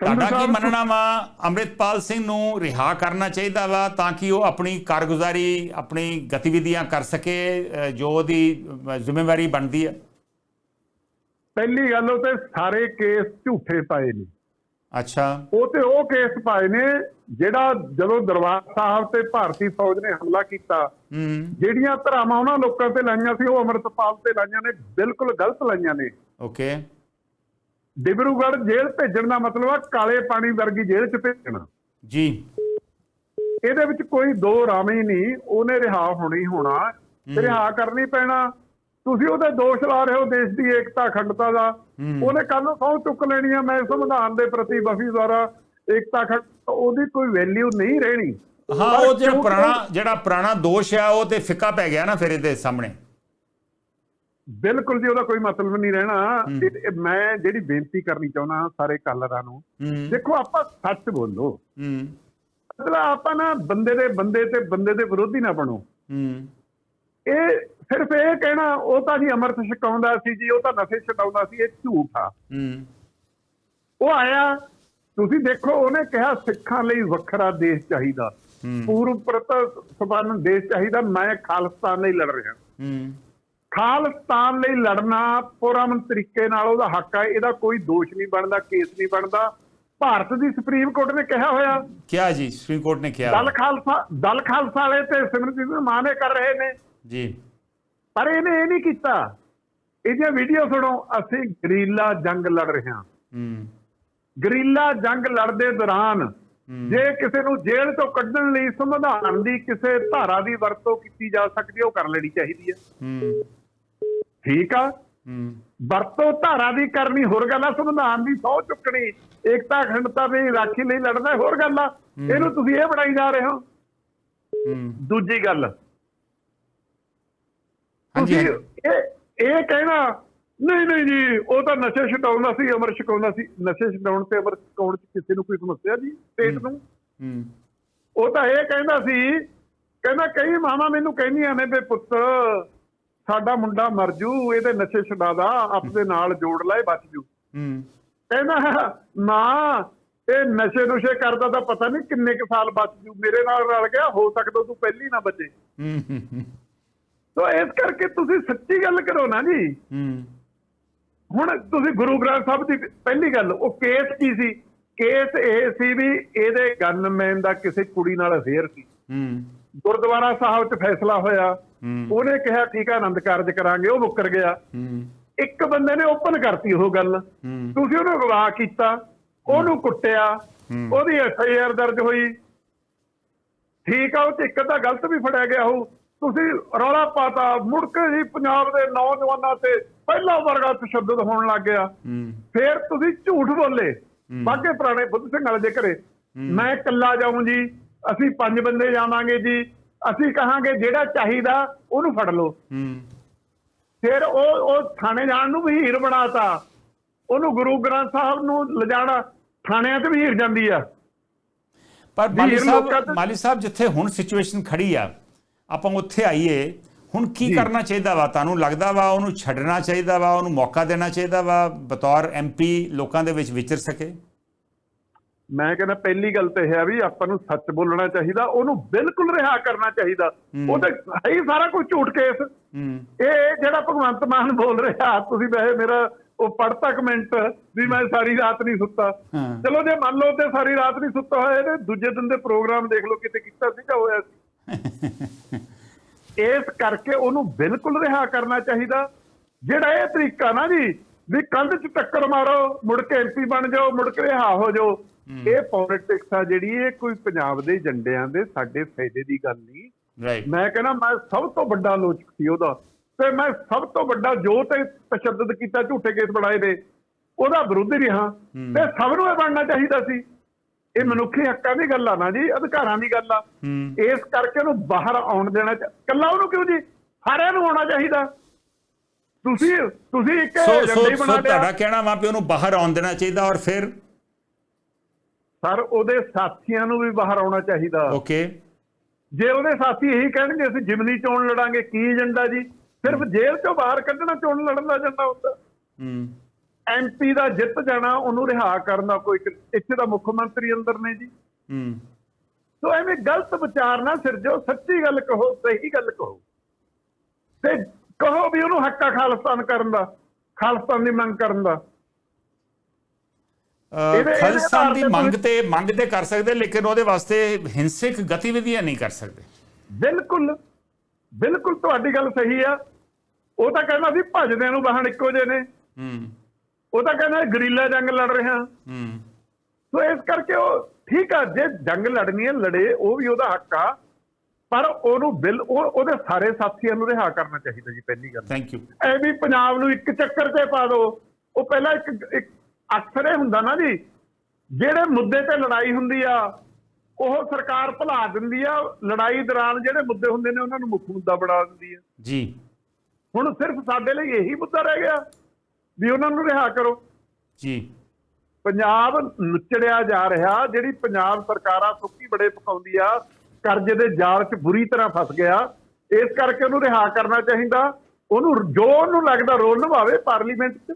ਤੁਹਾਡਾ ਕੀ ਮੰਨਣਾ ਵਾ? ਅੰਮ੍ਰਿਤਪਾਲ ਸਿੰਘ ਨੂੰ ਰਿਹਾ ਕਰਨਾ ਚਾਹੀਦਾ ਵਾ ਤਾਂ ਕਿ ਉਹ ਆਪਣੀ ਕਾਰਗੁਜ਼ਾਰੀ ਆਪਣੀ ਗਤੀਵਿਧੀਆਂ ਕਰ ਸਕੇ ਜੋ ਉਹਦੀ ਜ਼ਿੰਮੇਵਾਰੀ ਬਣਦੀ ਹੈ। ਪਹਿਲੀ ਗੱਲ ਉਹ ਤੇ ਸਾਰੇ ਕੇਸ ਝੂਠੇ ਪਾਏ ਨੇ। ਅੱਛਾ। ਉਹ ਤੇ ਉਹ ਕੇਸ ਪਾਏ ਨੇ ਜਿਹੜਾ ਜਦੋਂ ਦਰਬਾਰ ਸਾਹਿਬ ਤੇ ਭਾਰਤੀ ਫੌਜ ਨੇ ਹਮਲਾ ਕੀਤਾ ਜਿਹੜੀਆਂ ਧਰਾਵਾਂ ਉਹਨਾਂ ਲੋਕਾਂ ਤੇ ਲਾਈਆਂ ਸੀ ਉਹ ਅਮਰਤਪਾਲ ਤੇ ਲਾਈਆਂ ਨੇ ਬਿਲਕੁਲ ਗਲਤ ਲਾਈਆਂ ਨੇ। ਓਕੇ। ਡਿਬਰੂਗੜ੍ਹ ਜੇਲ੍ਹ ਭੇਜਣ ਦਾ ਮਤਲਬ ਆ ਕਾਲੇ ਪਾਣੀ ਵਰਗੀ ਜੇਲ੍ਹ 'ਚ ਭੇਜਣਾ। ਜੀ। ਇਹਦੇ ਵਿੱਚ ਕੋਈ ਦੋ ਰਾਮੀ ਨਹੀਂ ਉਹਨੇ ਰਿਹਾ ਹੋਣੀ ਹੋਣਾ ਰਿਹਾ ਕਰਨੀ ਪੈਣਾ। ਤੁਸੀਂ ਉਹਦੇ ਦੋਸ਼ ਲਾ ਰਹੇ ਹੋ ਦੇਸ਼ ਦੀ ਏਕਤਾ ਅਖੰਡਤਾ ਦਾ। ਉਹਨੇ ਕੱਲ ਨੂੰ ਸਹੁੰ ਚੁੱਕ ਲੈਣੀ ਆ ਮੈਂ ਸੰਵਿਧਾਨ ਦੇ ਪ੍ਰਤੀ ਵਫੀ ਦੁਆਰਾ ਏਕਤਾ ਅਖੰਡ ਉਹਦੀ ਕੋਈ ਵੈਲਿਊ ਨਹੀਂ ਰਹਿਣੀ। ਹਾਂ ਉਹ ਜਿਹੜਾ ਪੁਰਾਣਾ ਜਿਹੜਾ ਪੁਰਾਣਾ ਦੋਸ਼ ਆ ਉਹ ਤੇ ਫਿੱਕਾ ਪੈ ਗਿਆ ਨਾ ਫਿਰ ਇਹਦੇ ਸਾਹਮਣੇ। ਬਿਲਕੁਲ ਜੀ ਉਹਦਾ ਕੋਈ ਮਤਲਬ ਨਹੀਂ ਰਹਿਣਾ। ਮੈਂ ਜਿਹੜੀ ਬੇਨਤੀ ਕਰਨੀ ਚਾਹੁੰਦਾ ਸਾਰੇ ਕਲਰਾਂ ਨੂੰ ਦੇਖੋ ਆਪਾਂ ਸੱਚ ਬੋਲੋ। ਮਤਲਬ ਆਪਾਂ ਨਾ ਬੰਦੇ ਦੇ ਬੰਦੇ ਤੇ ਬੰਦੇ ਦੇ ਵਿਰੋਧੀ ਨਾ ਬਣੋ। ਇਹ ਸਿਰਫ ਇਹ ਕਹਿਣਾ ਉਹ ਤਾਂ ਜੀ ਅੰਮ੍ਰਿਤ ਛਕਾਉਂਦਾ ਸੀ ਜੀ ਉਹ ਤਾਂ ਨਸ਼ੇ ਛਡਾਉਂਦਾ ਸੀ ਇਹ ਝੂਠ ਆ। ਉਹ ਆਇਆ ਤੁਸੀਂ ਦੇਖੋ ਉਹਨੇ ਕਿਹਾ ਸਿੱਖਾਂ ਲਈ ਵੱਖਰਾ ਦੇਸ਼ ਚਾਹੀਦਾ। ਹੂੰ। ਪੂਰਵ ਪ੍ਰਤ ਸੰਪੰਨ ਦੇਸ਼ ਚਾਹੀਦਾ ਮੈਂ ਖਾਲਿਸਤਾਨ ਲਈ ਲੜ ਰਿਹਾ। ਹੂੰ। ਖਾਲਿਸਤਾਨ ਲਈ ਲੜਨਾ ਪੁਰਮਨ ਤਰੀਕੇ ਨਾਲ ਉਹਦਾ ਹੱਕ ਹੈ ਇਹਦਾ ਕੋਈ ਦੋਸ਼ ਨਹੀਂ ਬਣਦਾ ਕੇਸ ਨਹੀਂ ਬਣਦਾ। ਭਾਰਤ ਦੀ ਸੁਪਰੀਮ ਕੋਰਟ ਨੇ ਕਿਹਾ ਹੋਇਆ। ਕਿਆ ਜੀ ਸੁਪਰੀਮ ਕੋਰਟ ਨੇ ਕਿਹਾ। ਦਲ ਖਾਲਸਾ ਦਲ ਖਾਲਸਾ ਵਾਲੇ ਤੇ ਸਿਮਰਜੀਤ ਮਾਨ ਕਰ ਰਹੇ ਨੇ। ਜੀ। ਪਰ ਇਹਨੇ ਇਹ ਨਹੀਂ ਕੀਤਾ। ਇਹਦੀਆਂ ਵੀਡੀਓ ਸੁਣੋ ਅਸੀਂ ਗਰੀਲਾ ਜੰਗ ਲੜ ਰਹੇ ਹਾਂ। ਹੂੰ। ਗਰੀਲਾ ਜੰਗ ਲੜਦੇ ਦੌਰਾਨ ਜੇ ਕਿਸੇ ਨੂੰ ਜੇਲ੍ਹ ਤੋਂ ਕੱਢਣ ਲਈ ਸੰਵਿਧਾਨ ਦੀ ਕਿਸੇ ਧਾਰਾ ਦੀ ਵਰਤੋਂ ਕੀਤੀ ਜਾ ਸਕਦੀ ਹੈ ਉਹ ਕਰ ਲੈਣੀ ਚਾਹੀਦੀ ਹੈ। ਹੂੰ। ਠੀਕ ਆ? ਵਰਤੋਂ ਧਾਰਾ ਦੀ ਕਰਨੀ ਹੋਰ ਗੱਲ ਆ ਸੰਵਿਧਾਨ ਦੀ ਸਹੁੰ ਚੁੱਕਣੀ ਏਕਤਾ ਅਖੰਡਤਾ ਦੀ ਰਾਖੀ ਲਈ ਲੜਨਾ ਹੋਰ ਗੱਲ ਆ ਇਹਨੂੰ ਤੁਸੀਂ ਇਹ ਬਣਾਈ ਜਾ ਰਹੇ ਹੋ। ਦੂਜੀ ਗੱਲ ਹਾਂਜੀ। ਇਹ ਇਹ ਕਹਿਣਾ ਨਹੀਂ ਨਹੀਂ ਜੀ ਉਹ ਤਾਂ ਨਸ਼ੇ ਛਡਾਉਂਦਾ ਸੀ ਅਮਰ ਛਕਾਉਂਦਾ ਸੀ ਨਸ਼ੇ ਛਡਾਉਣ ਤੇ ਅਮਰ ਛਕਾਉਣ ਚ ਕਿਸੇ ਨੂੰ ਕੋਈ ਸਮੱਸਿਆ ਜੀ ਸਟੇਟ ਨੂੰ? ਉਹ ਤਾਂ ਇਹ ਕਹਿੰਦਾ ਸੀ ਕਹਿੰਦਾ ਕਈ ਮਾਮਾ ਮੈਨੂੰ ਕਹਿੰਦੀਆਂ ਨੇ ਵੀ ਪੁੱਤ ਸਾਡਾ ਮੁੰਡਾ ਮਰ ਜੂ ਇਹਦੇ ਨਸ਼ੇ ਛਡਾਦਾ ਆਪਦੇ ਨਾਲ ਜੋੜ ਲੈ ਬਚ ਜੂ। ਹੂੰ। ਕਹਿੰਦਾ ਮਾਂ ਇਹ ਨਸ਼ੇ ਨੁਸ਼ੇ ਕਰਦਾ ਤਾਂ ਪਤਾ ਨਹੀਂ ਕਿੰਨੇ ਕੁ ਸਾਲ ਬਚ ਜੂ। ਮੇਰੇ ਨਾਲ ਰਲ ਗਿਆ ਹੋ ਸਕਦਾ ਤੂੰ ਪਹਿਲੀ ਨਾ ਬਚੇ। ਹੂੰ ਹੂੰ, ਹੂੰ। ਸੋ ਇਸ ਕਰਕੇ ਤੁਸੀਂ ਸੱਚੀ ਗੱਲ ਕਰੋ ਨਾ ਜੀ। ਹੂੰ। ਹੁਣ ਤੁਸੀਂ ਗੁਰੂ ਗ੍ਰੰਥ ਸਾਹਿਬ ਦੀ ਪਹਿਲੀ ਗੱਲ ਉਹ ਕੇਸ ਕੀ ਸੀ? ਕੇਸ ਇਹ ਸੀ ਵੀ ਇਹਦੇ ਗਨਮੈਨ ਦਾ ਕਿਸੇ ਕੁੜੀ ਨਾਲ ਅਫੇਅਰ ਸੀ। ਹੂੰ। ਗੁਰਦੁਆਰਾ ਸਾਹਿਬ 'ਚ ਫੈਸਲਾ ਹੋਇਆ। ਹੂੰ। ਉਹਨੇ ਕਿਹਾ ਠੀਕ ਆ ਆਨੰਦ ਕਾਰਜ ਕਰਾਂਗੇ। ਉਹ ਮੁੱਕਰ ਗਿਆ। ਹੂੰ। ਇੱਕ ਬੰਦੇ ਨੇ ਓਪਨ ਕਰਤੀ ਉਹ ਗੱਲ। ਹੂੰ। ਤੁਸੀਂ ਉਹਨੂੰ ਅਗਵਾ ਕੀਤਾ। ਉਹਨੂੰ ਕੁੱਟਿਆ। ਹੂੰ। ਉਹਦੀ ਐਫ ਆਈ ਆਰ ਦਰਜ ਹੋਈ। ਠੀਕ ਆ ਉਹ 'ਚ ਇੱਕ ਤਾਂ ਗਲਤ ਵੀ ਫੜਿਆ ਗਿਆ ਹੋਊ। ਤੁਸੀਂ ਰੌਲਾ ਪਾਤਾ। ਮੁੜ ਕੇ ਜੀ ਪੰਜਾਬ ਦੇ ਨੌਜਵਾਨਾਂ ਤੇ ਪਹਿਲਾ ਵਰਗਾ ਤਸ਼ੱਦਦ ਹੋਣ ਲੱਗ ਗਿਆ। ਹੂੰ। ਫੇਰ ਤੁਸੀਂ ਝੂਠ ਬੋਲੇ। ਬਾਗੇ ਪੁਰਾਣੇ ਬੁੱਧ ਸਿੰਘ ਵਾਲੇ ਦੇ ਘਰੇ। ਮੈਂ ਇਕੱਲਾ ਜਾਊਂ ਜੀ। ਅਸੀਂ ਪੰਜ ਬੰਦੇ ਜਾਵਾਂਗੇ ਜੀ ਅਸੀਂ ਕਹਾਂਗੇ ਜਿਹੜਾ ਚਾਹੀਦਾ ਉਹਨੂੰ ਫੜ ਲਓ। ਹੂੰ। ਫਿਰ ਉਹ ਉਹ ਥਾਣੇ ਜਾਣ ਨੂੰ ਵੀ ਹੀਰ ਬਣਾਤਾ। ਉਹਨੂੰ ਗੁਰੂ ਗ੍ਰੰਥ ਸਾਹਿਬ ਨੂੰ ਲਿਜਾਣਾ ਥਾਣਿਆਂ ਤੇ ਵੀ ਹੀਰ ਜਾਂਦੀ ਆ। ਪਰ ਮਾਲੀ ਸਾਹਿਬ ਮਾਲੀ ਸਾਹਿਬ ਜਿੱਥੇ ਹੁਣ ਸਿਚੁਏਸ਼ਨ ਖੜੀ ਆ ਆਪਾਂ ਉੱਥੇ ਆਈਏ ਹੁਣ ਕੀ। ਕਰਨਾ ਚਾਹੀਦਾ ਵਾ? ਤੁਹਾਨੂੰ ਲੱਗਦਾ ਵਾ ਉਹਨੂੰ ਛੱਡਣਾ ਚਾਹੀਦਾ ਵਾ? ਉਹਨੂੰ ਮੌਕਾ ਦੇਣਾ ਚਾਹੀਦਾ ਵਾ? ਬਤੌਰ ਐਮਪੀ ਲੋਕਾਂ ਦੇ ਵਿੱਚ ਵਿਚਰ ਸਕੇ? ਮੈਂ ਕਹਿੰਦਾ ਪਹਿਲੀ ਗੱਲ ਤੇ ਇਹ ਆ ਵੀ ਆਪਾਂ ਨੂੰ ਸੱਚ ਬੋਲਣਾ ਚਾਹੀਦਾ ਉਹਨੂੰ ਬਿਲਕੁਲ ਰਿਹਾ ਕਰਨਾ ਚਾਹੀਦਾ। ਉਹ ਤਾਂ ਹੈ ਸਾਰਾ ਕੁਝ ਝੂਠ ਕੇਸ। ਇਹ ਜਿਹੜਾ ਭਗਵੰਤ ਮਾਨ ਬੋਲ ਰਿਹਾ ਤੁਸੀਂ ਵੈਸੇ ਮੇਰਾ ਉਹ ਪੜਤਾ ਕਮੈਂਟ ਵੀ ਮੈਂ ਸਾਰੀ ਰਾਤ ਨਹੀਂ ਸੁੱਤਾ। ਚਲੋ ਜੇ ਮੰਨ ਲਓ ਤੇ ਸਾਰੀ ਰਾਤ ਨਹੀਂ ਸੁੱਤਾ ਹੋਇਆ ਇਹਨੇ ਦੂਜੇ ਦਿਨ ਦੇ ਪ੍ਰੋਗਰਾਮ ਦੇਖ ਲਓ ਕਿਤੇ ਕੀਤਾ ਸੀਗਾ ਹੋਇਆ ਸੀ। ਇਸ ਕਰਕੇ ਉਹਨੂੰ ਬਿਲਕੁਲ ਰਿਹਾ ਕਰਨਾ ਚਾਹੀਦਾ। ਜਿਹੜਾ ਇਹ ਤਰੀਕਾ ਨਾ ਜੀ ਵੀ ਕੰਧ 'ਚ ਟੱਕਰ ਮਾਰੋ ਮੁੜ ਕੇ ਐਮਪੀ ਬਣ ਜਾਓ ਮੁੜ ਕੇ ਰਿਹਾ ਹੋ ਜਾਓ। ਇਹ ਪੋਲਿਟਿਕਸ ਆ ਜਿਹੜੀ ਇਹ ਕੋਈ ਪੰਜਾਬ ਦੇ ਏਜੰਡਿਆਂ ਦੇ ਸਾਡੇ ਫਾਇਦੇ ਦੀ ਗੱਲ ਨਹੀਂ। ਮੈਂ ਕਹਿੰਦਾ ਮੈਂ ਸਭ ਤੋਂ ਵੱਡਾ ਆਲੋਚਕ ਸੀ ਉਹਦਾ। ਤੇ ਮੈਂ ਸਭ ਤੋਂ ਵੱਡਾ ਜੋ ਤੇ ਤਸ਼ੱਦਦ ਕੀਤਾ ਝੂਠੇ ਕੇਸ ਬਣਾਏ ਨੇ ਉਹਦਾ ਵਿਰੋਧੀ ਰਿਹਾ। ਤੇ ਸਭ ਨੂੰ ਇਹ ਬਣਨਾ ਚਾਹੀਦਾ ਸੀ। ਇਹ ਮਨੁੱਖੀ ਹੱਕਾਂ ਦੀ ਗੱਲ ਆ ਨਾ ਜੀ ਅਧਿਕਾਰਾਂ ਦੀ ਗੱਲ ਆ। ਹੂੰ। ਇਸ ਕਰਕੇ ਉਹਨੂੰ ਬਾਹਰ ਆਉਣ ਦੇਣਾ ਕੱਲਾ ਉਹਨੂੰ ਕਿਉਂ ਜੀ? ਸਾਰਿਆਂ ਨੂੰ ਆਉਣਾ ਚਾਹੀਦਾ। ਤੁਸੀਂ ਤੁਸੀਂ ਇੱਕ ਸੋ ਸੋ ਸੋ ਬਣਾ ਲਿਆ। ਤੁਹਾਡਾ ਕਹਿਣਾ ਵਾ ਵੀ ਉਹਨੂੰ ਬਾਹਰ ਆਉਣ ਦੇਣਾ ਚਾਹੀਦਾ ਔਰ ਫਿਰ? ਸਰ ਉਹਦੇ ਸਾਥੀਆਂ ਨੂੰ ਵੀ ਬਾਹਰ ਆਉਣਾ ਚਾਹੀਦਾ। ਓਕੇ। ਜੇ ਉਹਦੇ ਸਾਥੀ ਇਹੀ ਕਹਿਣਗੇ ਅਸੀਂ ਜਿਮਨੀ ਚੋਣ ਲੜਾਂਗੇ ਕੀ ਏਜੰਡਾ ਜੀ? ਸਿਰਫ ਜੇਲ੍ਹ ਚੋਂ ਬਾਹਰ ਕੱਢਣਾ ਚੋਣ ਲੜਨ ਦਾ ਏਜੰਡਾ ਹੁੰਦਾ। ਹੂੰ। ਐਮਪੀ ਦਾ ਜਿੱਤ ਜਾਣਾ ਉਹਨੂੰ ਰਿਹਾ ਕਰਨ ਕੋਈ ਇੱਥੇ ਦਾ ਮੁੱਖ ਮੰਤਰੀ ਅੰਦਰ ਨੇ ਜੀ। ਹੂੰ। ਸੋ ਐਵੇਂ ਗਲਤ ਵਿਚਾਰ ਨਾ ਸਿਰਜੋ ਸੱਚੀ ਗੱਲ ਕਹੋ ਸਹੀ ਗੱਲ ਕਹੋ। ਤੇ ਕਹੋ ਵੀ ਉਹਨੂੰ ਹੱਕਾ ਖਾਲਸਤਾਨ ਕਰਨ ਦਾ ਖਾਲਸਤਾਨ ਦੀ ਮੰਗ ਕਰਨ ਦਾ। ਖਾਲਿਸਤਾਨ ਦੀ ਮੰਗ ਤੇ ਮੰਗ ਤੇ ਕਰ ਸਕਦੇ ਲੇਕਿਨ ਉਹਦੇ ਵਾਸਤੇ ਹਿੰਸਕ ਗਤੀਵਿਧੀਆਂ ਨਹੀਂ ਕਰ ਸਕਦੇ। ਬਿਲਕੁਲ ਬਿਲਕੁਲ ਤੁਹਾਡੀ ਗੱਲ ਸਹੀ ਆ। ਉਹ ਤਾਂ ਕਹਿੰਦਾ ਸੀ ਭਜਦਿਆਂ ਨੂੰ ਵਾਹਣ ਇੱਕੋ ਜਿਹੇ ਨੇ। ਹੂੰ। ਉਹ ਤਾਂ ਕਹਿੰਦਾ ਗਰੀਲਾ ਜੰਗ ਲੜ ਰਿਹਾ। ਹੂੰ। ਸੋ ਇਸ ਕਰਕੇ ਉਹ ਠੀਕ ਆ ਜੇ ਜੰਗ ਲੜਨੀ ਹੈ ਲੜੇ ਉਹ ਵੀ ਉਹਦਾ ਹੱਕ ਆ। ਪਰ ਉਹਨੂੰ ਬਿਲ ਉਹ ਉਹਦੇ ਸਾਰੇ ਸਾਥੀਆਂ ਨੂੰ ਰਿਹਾ ਕਰਨਾ ਚਾਹੀਦਾ ਜੀ ਪਹਿਲੀ ਗੱਲ। ਥੈਂਕ ਯੂ ਐ ਵੀ ਪੰਜਾਬ ਨੂੰ ਇੱਕ ਚੱਕਰ ਤੇ ਪਾ ਦਿਓ ਉਹ ਪਹਿਲਾਂ ਇੱਕ ਇੱਕ ਅਕਸਰ ਇਹ ਹੁੰਦਾ ਨਾ ਜੀ ਜਿਹੜੇ ਮੁੱਦੇ ਤੇ ਲੜਾਈ ਹੁੰਦੀ ਆ ਉਹ ਸਰਕਾਰ ਭੁਲਾ ਦਿੰਦੀ ਆ। ਲੜਾਈ ਦੌਰਾਨ ਜਿਹੜੇ ਮੁੱਦੇ ਹੁੰਦੇ ਨੇ ਉਹਨਾਂ ਨੂੰ ਮੁੱਖ ਮੁੱਦਾ ਬਣਾ ਦਿੰਦੀ ਆ। ਜੀ। ਹੁਣ ਸਿਰਫ ਸਾਡੇ ਲਈ ਇਹੀ ਮੁੱਦਾ ਰਹਿ ਗਿਆ ਵੀ ਉਹਨਾਂ ਨੂੰ ਰਿਹਾ ਕਰੋ। ਜੀ। ਪੰਜਾਬ ਨੁਚੜਿਆ ਜਾ ਰਿਹਾ ਜਿਹੜੀ ਪੰਜਾਬ ਸਰਕਾਰਾਂ ਸੁੱਕੀ ਬੜੇ ਪਕਾਉਂਦੀ ਆ ਕਰਜ਼ੇ ਦੇ ਜਾਲ 'ਚ ਬੁਰੀ ਤਰ੍ਹਾਂ ਫਸ ਗਿਆ, ਇਸ ਕਰਕੇ ਉਹਨੂੰ ਰਿਹਾ ਕਰਨਾ ਚਾਹੀਦਾ, ਉਹਨੂੰ ਜੋ ਉਹਨੂੰ ਲੱਗਦਾ ਰੋਲ ਨਿਭਾਵੇ ਪਾਰਲੀਮੈਂਟ 'ਚ।